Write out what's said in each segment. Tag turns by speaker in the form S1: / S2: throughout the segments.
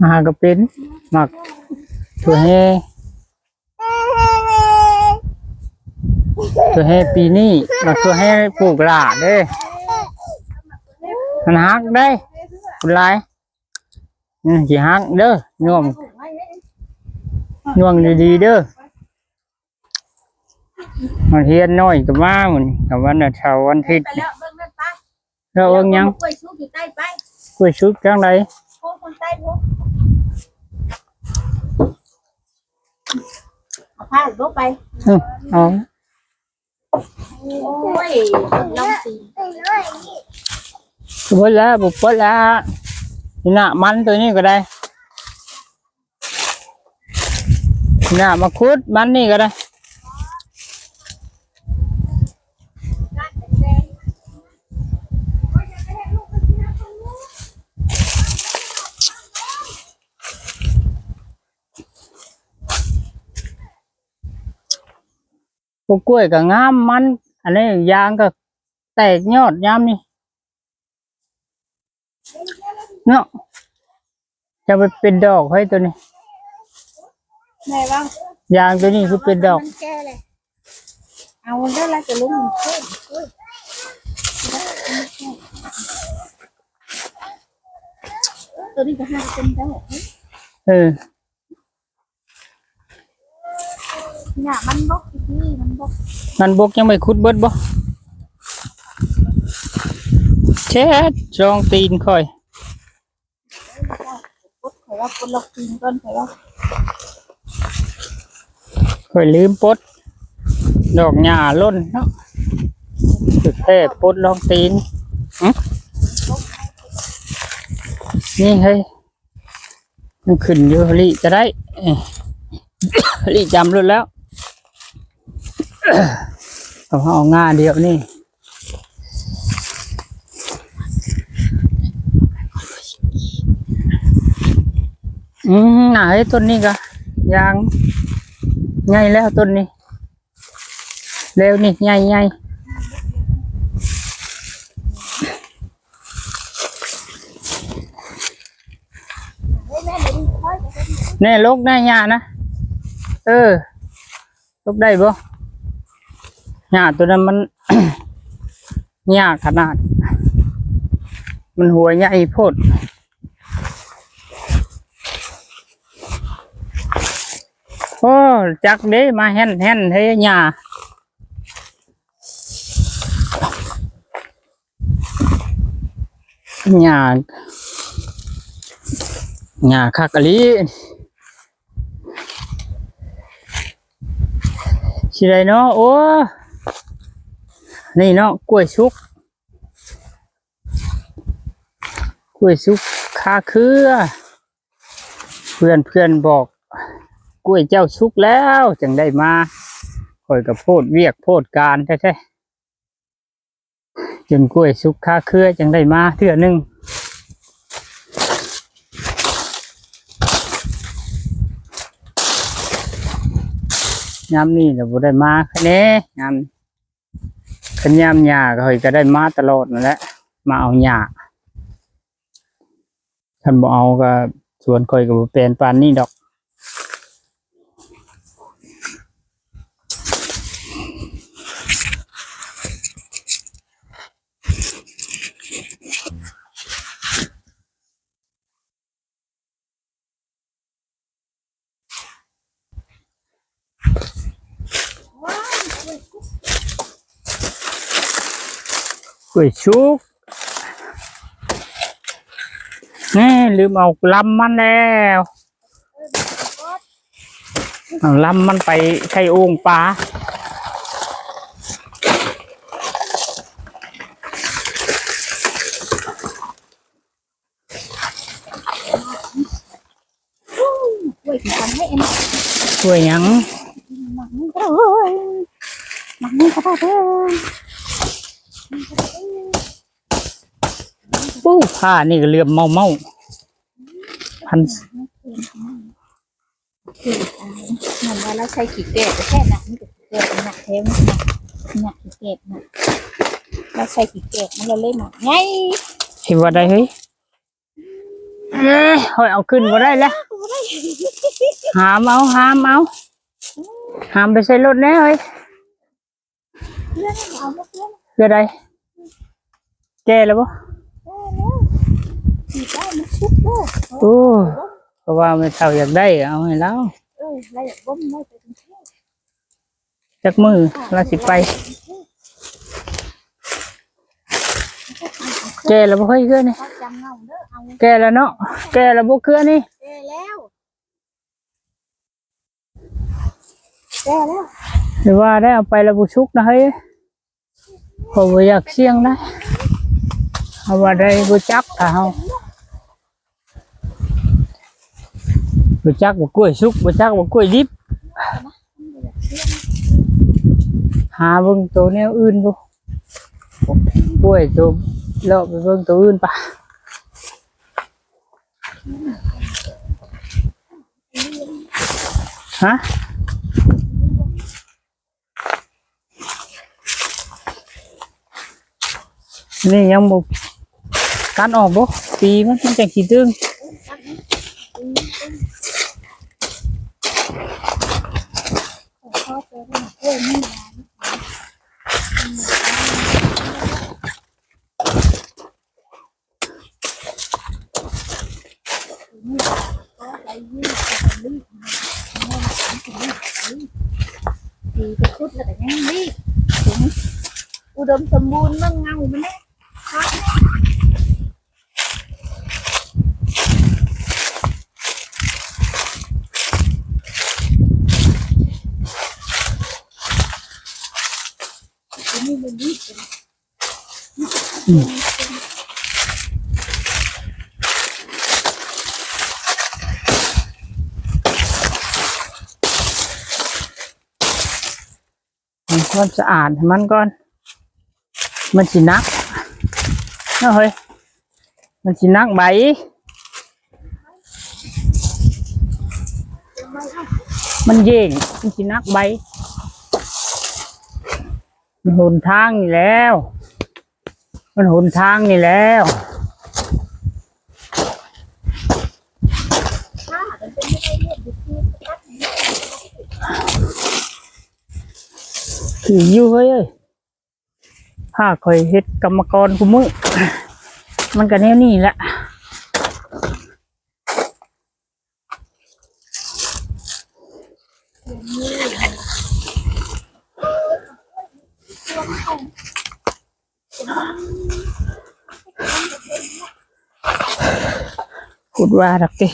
S1: หาก็เป็นหมักถั่วแห่ถั่วแห่ปีนี้หมักถั่วแห่ปลูกหลาเด้มันฮักได้คุณลายอืมสิฮักเด้อน่วมน่วงดีๆเด้อมันเฮียนน้อยกับมาหมันกับวันอาทิตย์วันอาทิตย์
S2: ไปแล้วเบิ่งนั่นไป
S1: เราเอิงยัง
S2: กล้วยชุบอยู่ใต้ไป
S1: กล้วยชุบจังไร
S2: โค้คนใต้พ วกเอาผ้าลงไป
S1: อืมเอา
S2: โอ้ยลองสี
S1: สมมติแล้วบุปผลแล้วนี่น่ะมันตัวนี้ก็ได้นี่น่ะมาคุดมันนี่ก็ได้ พวกกล้วยก็งามมัน อันนี้ยางก็แตกยอดยามนี่เนาะจะไปเป็นดอกให้ตัวนี้
S2: แม่บ้าง
S1: ยางตัวนี้คือเป็นดอก
S2: มันแก่เลยเอาเด้อละจะลุ้มเพิ่มเพิ่มตัวนี้ก็ห้าเป็นได้
S1: เออ
S2: เนี่ยมันบกที่มันบก
S1: มันบกยังไม่คุดเบิดบ่เช็ดจองตีนค่อย
S2: ปุ๊บข่อยว่าปุ๊บลอกกินก่อนข่อยว่า
S1: ค่อยลืมปลดดอกหญ้าล้นเนาะสุดแท้ปลดลองตีนหึนี่เฮ้ยมันขึ้นอยู่ลิจะได้เอ้ยลิจำรุ่นแล้ว เอาเอาง่าเดียวนี่อืมไหนต้นนี้กะยางใหญ่แล้วต้นนี้เร็วนี่ใหญ่ใหญ่
S2: เฮ้ยแม่เดี๋ยวนี้ค่อย
S1: แน่ลกได้หญ้านะ เออ ลกได้บ่ หญ้าตัวนั้นมัน หญ้าขนาด มันหัวใหญ่โพดโอ้จักเด้มาแห่นแห่นเฮ้ยหญ้าหญ้าหญ้าคักอะลีสิได้เนาะโอ้ นี่เนาะกล้วยชุก กล้วยสุกคาเครือ เพื่อนเพื่อนบอก กล้วยเจ้าสุกแล้วจึงได้มาคอยกับโพดเวียกโพดการแท้ๆจนกล้วยสุกคาเครือจึงได้มาเทื่อนึงยามนี้เราบ่ได้มาแค่นี้ยา ขันยามหญ้าก็เฮยก็ได้มาตลอดนั่นแหละมาเอาหญ้าท่านบอกเอาก็สวนคอยกับเป็นปานนี่ดอก กล้วยชุกนี่ลืมเอาลำมันแล้วเอาลำมันไปใช้โอ่งปลา
S2: กล้วยที่ทำให้เอ็น
S1: ช่วยหยัง
S2: หมักนี่ก็เลยหมักนี่ก็ได้
S1: ผ้านี่ก็เรือมเมาเมาพัน
S2: เหมือนว่าเราใช้ขี้เกศแค่นั้นนี่ก็ขี้เกศหนักเทมหนักขี้เกศหนักเราใช้ขี้เกศมันเลยเลยหมักไง
S1: เห็นว่าได้เฮ้ยเอ้ยเฮ้ยเอาขึ้นบ่ได้แล้ว
S2: บ่ได้
S1: หามเอาหามเอาหามไปใส่รถแน่เฮ้ย
S2: เพื่อนเอามาเพื่อน
S1: เพื่อใดแก่แล้วบ่
S2: ได้แล้วสี ได้มันชุบโลก
S1: โอ้เพราะว่าไม่เท่าอยากได้เอาให้แล้ว
S2: เออไรอยากบ่มไม่ไปกรุงเทพ
S1: จักมือเราสิไปแก่แล้วบ่ค่อยเคือนี่
S2: เขาจำเงาเด้อเอา
S1: แก่แล้วเนาะแก่แล้วบ่เคือนี่
S2: แก่แล้วแก่แล้ว
S1: หรือว่าได้เอาไปแล้วบ่ชุกนะเฮ้ยเพราะว่าอยากเสี่ยงนะเอาว่าได้บ่จักถ้าเฮา บ่จักบ่กล้วยสุกบ่จักบ่กล้วยดิบหาเบิ่งตัวแนวอื่นบ่กล้วยตัวเลาะไปเบิ่งตัวอื่นปะฮะนี่ยังบ่การออกบ่ปีมันมันจังสิตึง
S2: พ่อเจอได้กล้วยนี่นะ ดีไปคุดแล้วแต่ยังดีถึงอุดมสมบูรณ์มั่งเงามันแน่ครับนี่มันดี
S1: ทำ ความสะอาดให้มันก่อน มันสินักเอาเฮ้ย มันสินักใบมันเย่งมันสินักใบมันหนทางนี่แล้ว มันหนทางนี่แล้ว
S2: ถ้ามันเป็นไม่ได้เรียกอยู่ที่ตัด
S1: ถืออยู่เฮ้ยเอ้ยผ้าคอยเฮ็ดกรรมกรกูมือมันก็แนวนี้แหละพูดว่าดักติ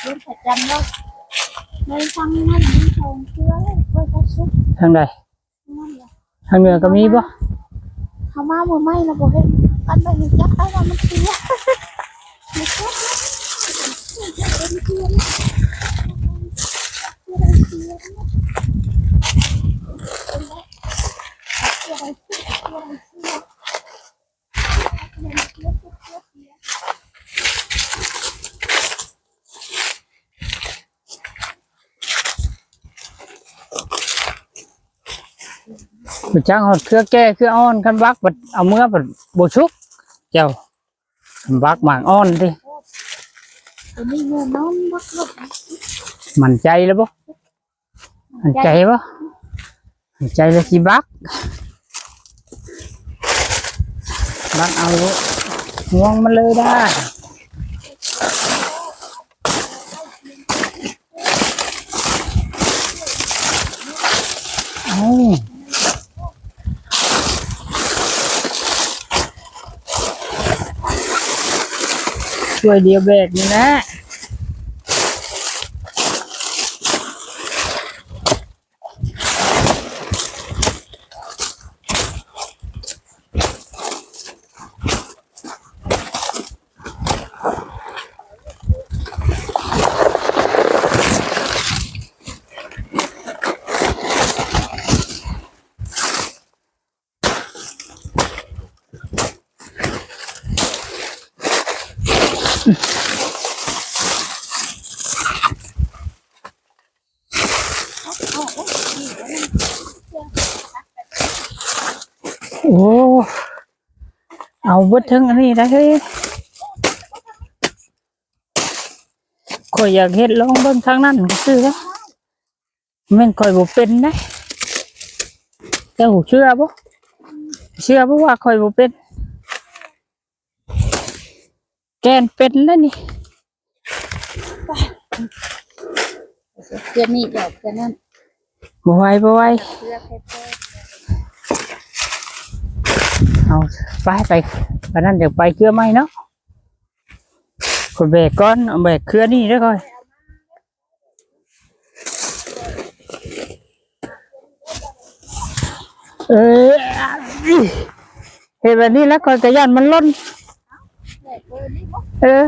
S2: เรื่องประจำแล้วในฟังนั่นมี ทองเชื้อเลยเพื่อจะซุก
S1: ทางใด
S2: นั่นแหละ
S1: ทางเหนือก็มีปะ
S2: เขามาเมื่อไม่เราบอกเห็นกันไปเห็นจักได้ว่ามันเชื้อ ไม่ใช่เป็น
S1: จ้างหอดเครือแก้เครืออ่อนคันวักบัดเอาเมื่อบัดบชุก เจ้าคันวักหมากอ่อนดิมันใจแล้วบ่มันใจบ่มันใจแล้วสิบักบักเอาง่วงมันเลยได้ ช่วยเดียวแบกนี่นะ
S2: โอ้
S1: เอาเบิดทั้งอันนี้ได้เฮ้ยข่อยอยากเฮ็ดลองเบิ่งทางนั้นก็ซื้อแล้วแม่นข่อยบ่เป็นนะเจ้าเชื่อบ่เชื่อบ่ว่าข่อยบ่เป็น แกนเป็นแล้วนี่
S2: เพื่อนนี่เดี๋ยวเพื่อนนั่น
S1: บ่ไหวบ่ไหว
S2: เพื่อนให้เพื่อน
S1: เอาไปไปวันนั้นเดี๋ยวไปเครือไม่เนาะคนแบกก้อนเอาแบกเครือนี่ด้วยก่อนเออเห็นแบบนี้แล้วก่อนกระยานมันล้นเออ